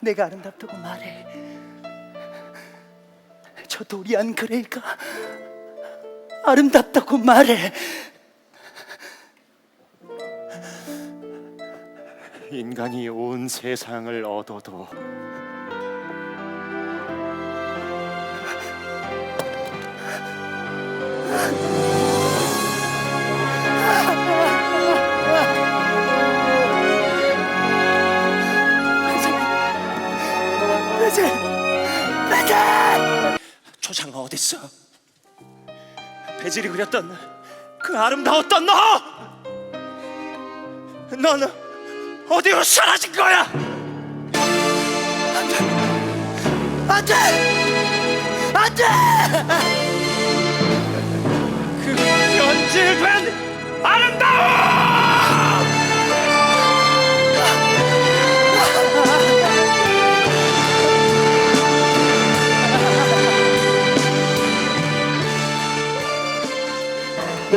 내가 아름답다고 말해. 저 도리안 그레이가 아름답다고 말해. 인간이 온 세상을 얻어도! 조상아 어딨어? 베젤이 그렸던 그 아름다웠던 너! 너는 어디로 사라진 거야? 안 돼! 안 돼! 안 돼! 그 변질된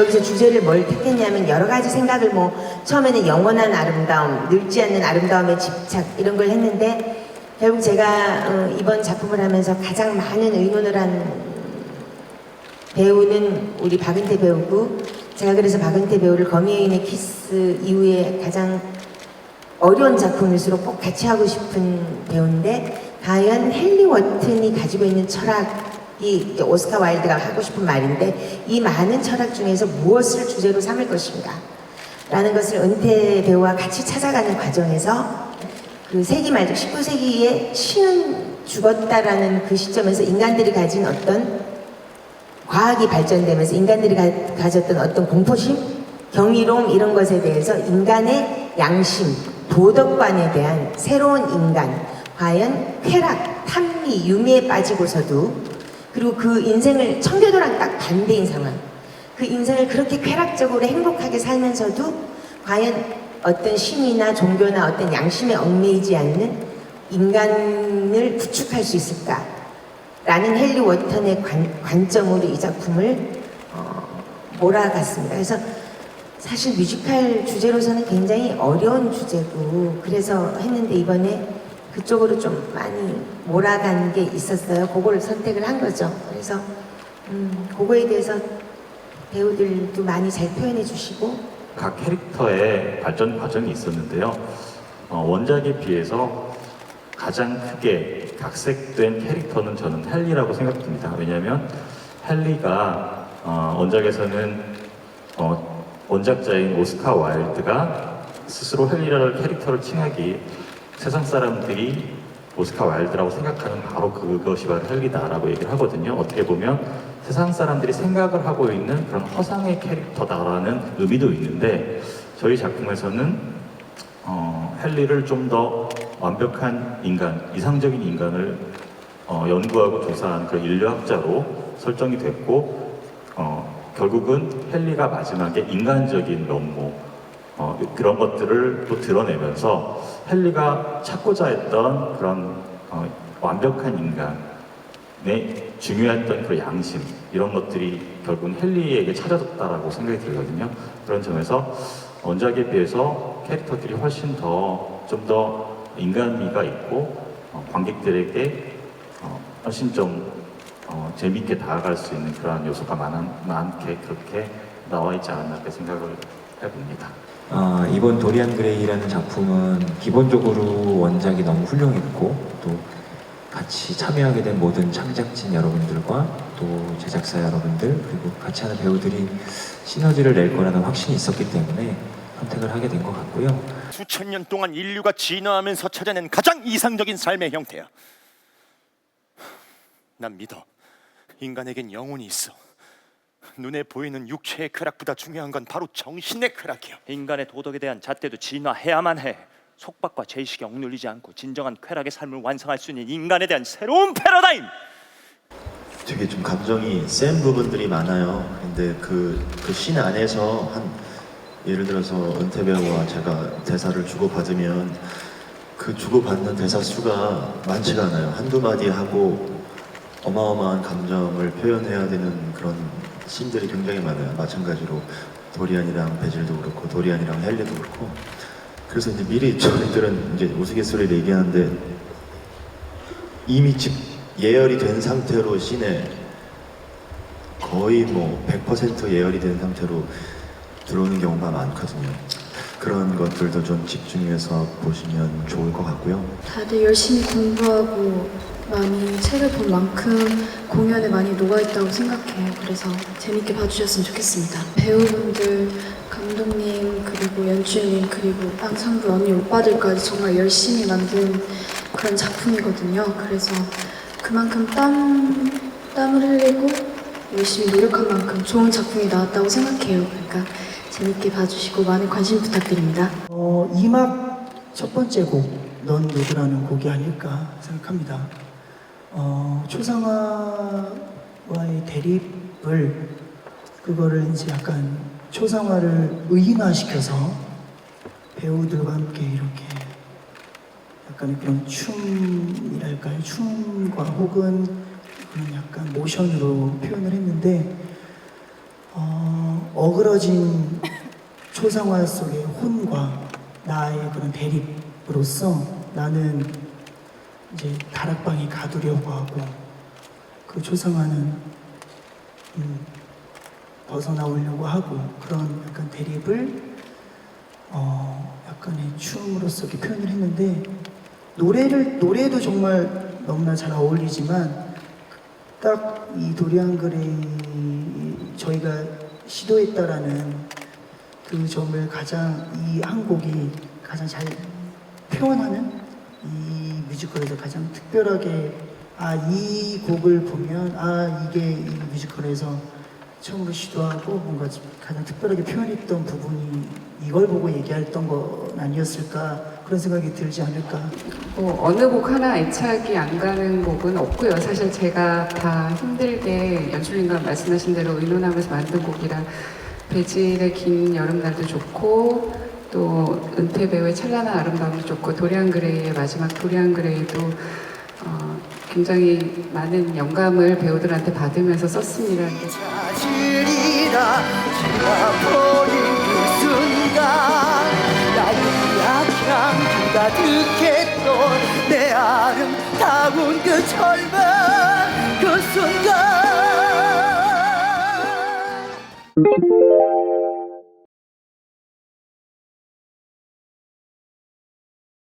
여기서 주제를 뭘 택했냐면 여러 가지 생각을 뭐 처음에는 영원한 아름다움, 늙지 않는 아름다움에 집착 이런 걸 했는데 결국 제가 어, 이번 작품을 하면서 가장 많은 의논을 한 배우는 우리 박은태 배우고 제가 그래서 박은태 배우를 거미의 키스 이후에 가장 어려운 작품일수록 꼭 같이 하고 싶은 배우인데 과연 헨리 워튼이 가지고 있는 철학 이 오스카 와일드가 하고 싶은 말인데 이 많은 철학 중에서 무엇을 주제로 삼을 것인가? 라는 것을 은퇴 배우와 같이 찾아가는 과정에서 그 세기 말 19세기에 신은 죽었다라는 그 시점에서 인간들이 가진 어떤 과학이 발전되면서 인간들이 가, 가졌던 어떤 공포심, 경이로움 이런 것에 대해서 인간의 양심, 도덕관에 대한 새로운 인간, 과연 쾌락, 탐미, 유미에 빠지고서도 그리고 그 인생을 청교도랑 딱 반대인 상황, 그 인생을 그렇게 쾌락적으로 행복하게 살면서도 과연 어떤 신이나 종교나 어떤 양심에 얽매이지 않는 인간을 구축할 수 있을까? 라는 헨리 워턴의 관, 관점으로 이 작품을 어, 몰아갔습니다. 그래서 사실 뮤지컬 주제로서는 굉장히 어려운 주제고 그래서 했는데 이번에 그쪽으로 좀 많이 몰아간 게 있었어요. 그걸 선택을 한 거죠. 그래서 음, 그거에 대해서 배우들도 많이 잘 표현해 주시고 각 캐릭터의 발전 과정이 있었는데요. 어, 원작에 비해서 가장 크게 각색된 캐릭터는 저는 헨리라고 생각됩니다. 왜냐하면 헨리가 어, 원작에서는 어, 원작자인 오스카 와일드가 스스로 헨리라는 캐릭터를 칭하기 세상 사람들이 오스카 와일드라고 생각하는 바로 그것이 바로 헨리다라고 얘기를 하거든요. 어떻게 보면 세상 사람들이 생각을 하고 있는 그런 허상의 캐릭터다라는 의미도 있는데 저희 작품에서는 어, 헨리를 좀 더 완벽한 인간, 이상적인 인간을 어, 연구하고 조사한 그런 인류학자로 설정이 됐고 어, 결국은 헨리가 마지막에 인간적인 면모 어, 그런 것들을 또 드러내면서 헨리가 찾고자 했던 그런 어, 완벽한 인간의 중요했던 그 양심 이런 것들이 결국은 헨리에게 찾아졌다라고 생각이 들거든요. 그런 점에서 원작에 비해서 캐릭터들이 훨씬 더 좀더 인간미가 있고 어, 관객들에게 어, 훨씬 좀 어, 재밌게 다가갈 수 있는 그러한 요소가 많은, 많게 그렇게 나와 있지 않았나 생각을 해봅니다. 아, 이번 도리안 그레이라는 작품은 기본적으로 원작이 너무 훌륭했고 또 같이 참여하게 된 모든 창작진 여러분들과 또 제작사 여러분들 그리고 같이 하는 배우들이 시너지를 낼 거라는 확신이 있었기 때문에 선택을 하게 된 것 같고요. 수천 년 동안 인류가 진화하면서 찾아낸 가장 이상적인 삶의 형태야. 난 믿어. 인간에겐 영혼이 있어. 눈에 보이는 육체의 쾌락보다 중요한 건 바로 정신의 쾌락이야. 인간의 도덕에 대한 잣대도 진화해야만 해. 속박과 죄의식에 억눌리지 않고 진정한 쾌락의 삶을 완성할 수 있는 인간에 대한 새로운 패러다임. 되게 좀 감정이 센 부분들이 많아요. 근데 그, 그씬 안에서 한, 예를 들어서 은퇴 배우와 제가 대사를 주고 받으면 그 주고 받는 대사 수가 많지가 않아요. 한두 마디 하고 어마어마한 감정을 표현해야 되는 그런 씬들이 굉장히 많아요. 마찬가지로 도리안이랑 베질도 그렇고 도리안이랑 헨리도 그렇고 그래서 이제 미리 저희들은 이제 우스갯소리를 얘기하는데 이미 집 예열이 된 상태로 씬에 거의 뭐 100% 예열이 된 상태로 들어오는 경우가 많거든요. 그런 것들도 좀 집중해서 보시면 좋을 것 같고요. 다들 열심히 공부하고 많이 책을 본 만큼 공연에 많이 녹아있다고 생각해요. 그래서 재밌게 봐주셨으면 좋겠습니다. 배우분들, 감독님, 그리고 연출님, 그리고 앙상블 언니, 오빠들까지 정말 열심히 만든 그런 작품이거든요. 그래서 그만큼 땀, 땀을 흘리고 열심히 노력한 만큼 좋은 작품이 나왔다고 생각해요. 그러니까 재밌게 봐주시고 많은 관심 부탁드립니다. 어, 2막 첫 번째 곡, 넌 누구라는 곡이 아닐까 생각합니다. 어, 초상화와의 대립을, 그거를 이제 약간 초상화를 의인화시켜서 배우들과 함께 이렇게 약간 그런 춤이랄까요? 춤과 혹은 그런 약간 모션으로 표현을 했는데, 어, 어그러진 초상화 속의 혼과 나의 그런 대립으로서 나는 이제 다락방에 가두려고 하고 그 초상화는 음, 벗어나오려고 하고 그런 약간 대립을 어, 약간의 춤으로서 이렇게 표현을 했는데 노래를 노래도 정말 너무나 잘 어울리지만 딱 이 도리안 그레이 저희가 시도했다라는 그 점을 가장 이 한 곡이 가장 잘 표현하는 이 뮤지컬에서 가장 특별하게 아 이 곡을 보면 아 이게 이 뮤지컬에서 처음으로 시도하고 뭔가 가장 특별하게 표현했던 부분이 이걸 보고 얘기했던 건 아니었을까 그런 생각이 들지 않을까 뭐 어느 곡 하나 애착이 안 가는 곡은 없고요. 사실 제가 다 힘들게 연출님과 말씀하신 대로 의논하면서 만든 곡이라 배질의 긴 여름날도 좋고 또 은퇴 배우의 찬란한 아름다움도 좋고 도리안 그레이의 마지막 도리안 그레이도 어, 굉장히 많은 영감을 배우들한테 받으면서 썼습니다. 그내 아름다운 그 젊은 그 순간